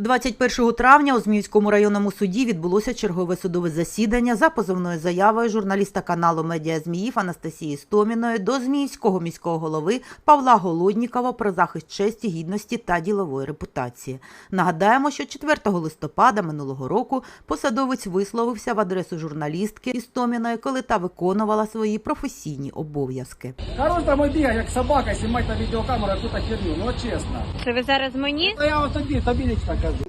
21 травня у Зміївському районному суді відбулося чергове судове засідання за позовною заявою журналіста каналу Медіа Зміїв Анастасії Стоміної до Зміївського міського голови Павла Голоднікова про захист честі, гідності та ділової репутації. Нагадаємо, що 4 листопада минулого року посадовець висловився в адресу журналістки Істоміної, коли та виконувала свої професійні обов'язки. Король там і бігає, як собака, знімати на відеокамеру яку-то херню, ну чесно. Це ви зараз мені? Та я от тобі, тобі лично кажу.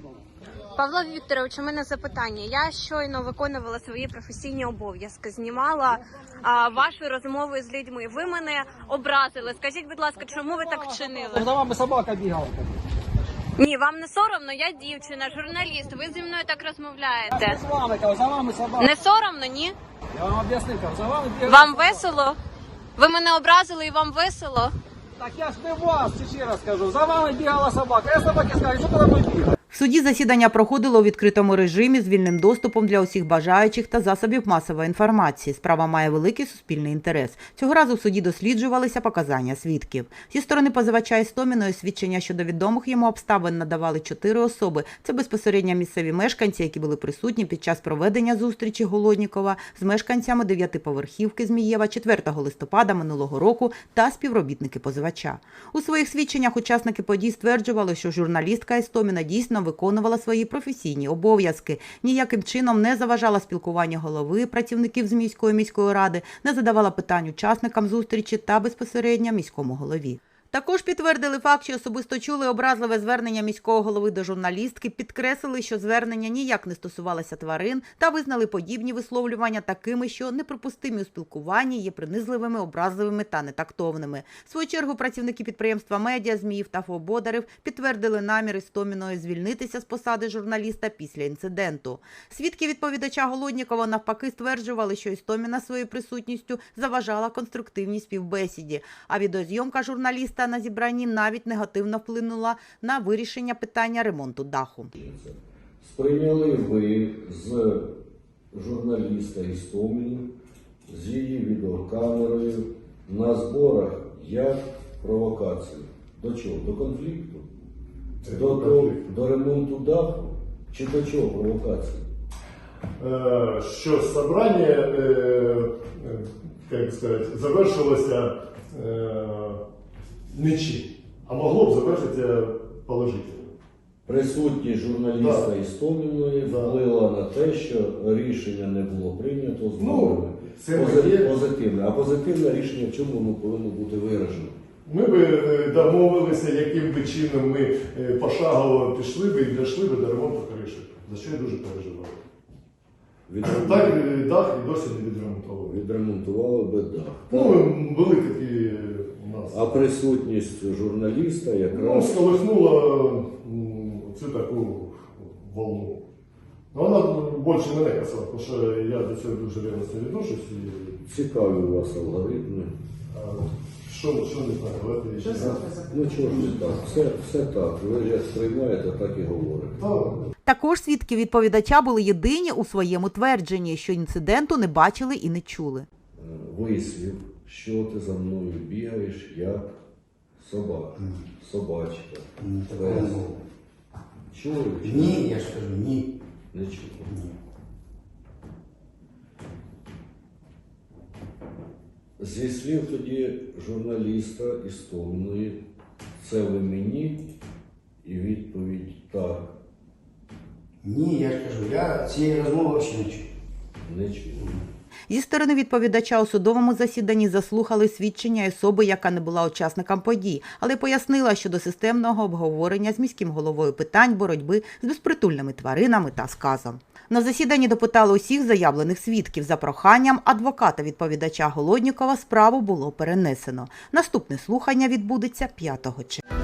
Павло Вікторович, у мене запитання. Я щойно виконувала свої професійні обов'язки, знімала а, ваші розмови з людьми. Ви мене образили. Скажіть, будь ласка, чому ви так вчинили? За вами собака бігала. Ні, вам не соромно, я дівчина, журналіст. Ви зі мною так розмовляєте. Я з вами кажу, за вами собака. Не соромно, ні? Я вам об'яснив, кажу, за вами бігала Вам собака. весело? Ви мене образили і вам весело? Так я ж не вас, ще раз кажу, за вами бігала собака. Я собаки скажу, що за мною бігав? В суді засідання проходило у відкритому режимі з вільним доступом для усіх бажаючих та засобів масової інформації. Справа має великий суспільний інтерес. Цього разу в суді досліджувалися показання свідків. Зі сторони позивача Істоміної свідчення щодо відомих йому обставин надавали чотири особи. Це безпосередньо місцеві мешканці, які були присутні під час проведення зустрічі Голоднікова з мешканцями дев'ятиповерхівки Змієва 4 листопада минулого року та співробітники позивача. У своїх свідченнях учасники подій стверджували, що журналістка Істоміна дійсно виконувала свої професійні обов'язки, ніяким чином не заважала спілкування голови працівників Зміївської міської ради, не задавала питань учасникам зустрічі та безпосередньо міському голові. Також підтвердили факт, що особисто чули образливе звернення міського голови до журналістки, підкреслили, що звернення ніяк не стосувалося тварин, та визнали подібні висловлювання такими, що неприпустимі у спілкуванні є принизливими, образливими та нетактовними. В свою чергу працівники підприємства Медіа, Зміїв та Фободарів підтвердили наміри Стоміної звільнитися з посади журналіста після інциденту. Свідки відповідача Голоднікова навпаки стверджували, що Істоміна своєю присутністю заважала конструктивній співбесіді, а відеозйомка журналіста на зібранні навіть негативно вплинула на вирішення питання ремонту даху. Сприйняли ви з журналіста Істоміну, з її відеокамерою на зборах як провокацію. До чого? До конфлікту? До, до, до ремонту даху? Чи до чого провокація? Е, що собрання, е, е, як сказати, завершилося е, нічим, а могло б завершитися положительно. Присутність журналіста Да. Істоміної Да. вплила на те, що рішення не було прийнято з Ну, це Пози- є. позитивне. А позитивне рішення в чому воно повинно бути виражено? Ми би е, домовилися, яким би чином ми е, пошагово пішли би і дійшли би до ремонту криші, за що я дуже переживаю. Відремонтували- Так е, дах і досі не відремонтований. Відремонтували би дах. Ну, були такі е, у нас. А присутність журналіста Ну, якраз сколихнула цю таку волну. Ну, Вона більше мене касала, тому що я до цього дуже ревностно відношусь. І, цікаві у вас алгоритми. а, що, що не знаю, давайте ще раз. Ну чого ж не так? Все, все так. Ви як сприймаєте, так і говорите. Та, Також свідки відповідача були єдині у своєму твердженні, що інциденту не бачили і не чули. Е, Вислів, що ти за мною бігаєш, як собака, собачка. Пес. Чули? чи Ні, я ж кажу, ні. Не чули. Зі слів тоді журналіста Істомної, це ви мені, і відповідь так, Ні, я ж кажу, я цієї розмови взагалі не чую. не чули. Зі сторони відповідача у судовому засіданні заслухали свідчення особи, яка не була учасником подій, але пояснила щодо системного обговорення з міським головою питань боротьби з безпритульними тваринами та сказом. На засіданні допитали усіх заявлених свідків. За проханням адвоката відповідача Голоднікова справу було перенесено. Наступне слухання відбудеться 5 червня.